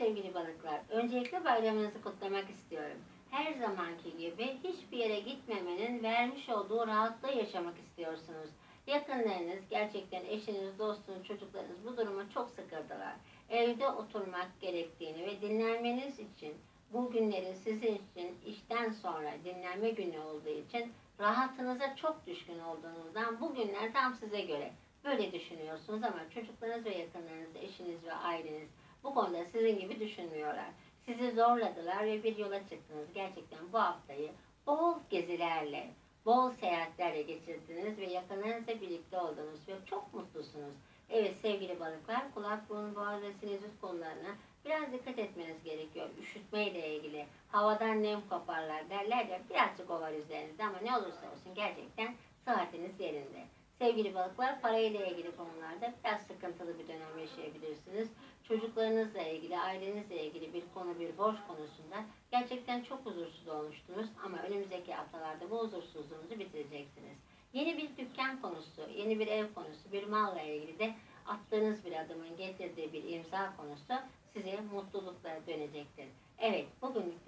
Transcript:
sevgili balıklar. Öncelikle bayramınızı kutlamak istiyorum. Her zamanki gibi hiçbir yere gitmemenin vermiş olduğu rahatlığı yaşamak istiyorsunuz. Yakınlarınız, gerçekten eşiniz, dostunuz, çocuklarınız bu duruma çok sıkıldılar. Evde oturmak gerektiğini ve dinlenmeniz için bu günlerin sizin için işten sonra dinlenme günü olduğu için rahatınıza çok düşkün olduğunuzdan bu günler tam size göre. Böyle düşünüyorsunuz ama çocuklarınız ve yakınlarınız, eşiniz ve aileniz bu konuda sizin gibi düşünmüyorlar. Sizi zorladılar ve bir yola çıktınız. Gerçekten bu haftayı bol gezilerle, bol seyahatlerle geçirdiniz ve yakınlarınızla birlikte oldunuz ve çok mutlusunuz. Evet sevgili balıklar, kulak, burun, boğaz ve sinüzit konularına biraz dikkat etmeniz gerekiyor. Üşütmeyle ilgili, havadan nem koparlar derler ya birazcık o var üzerinizde ama ne olursa olsun gerçekten sıhhatiniz yerinde. Sevgili balıklar, parayla ilgili konularda biraz sıkıntılı bir dönem yaşayabilirsiniz. Çocuklarınızla ilgili, ailenizle ilgili bir konu, bir borç konusunda gerçekten çok huzursuz olmuştunuz ama önümüzdeki haftalarda bu huzursuzluğunuzu bitireceksiniz. Yeni bir dükkan konusu, yeni bir ev konusu, bir malla ilgili de attığınız bir adımın getirdiği bir imza konusu size mutlulukla dönecektir. Evet, bugünlük.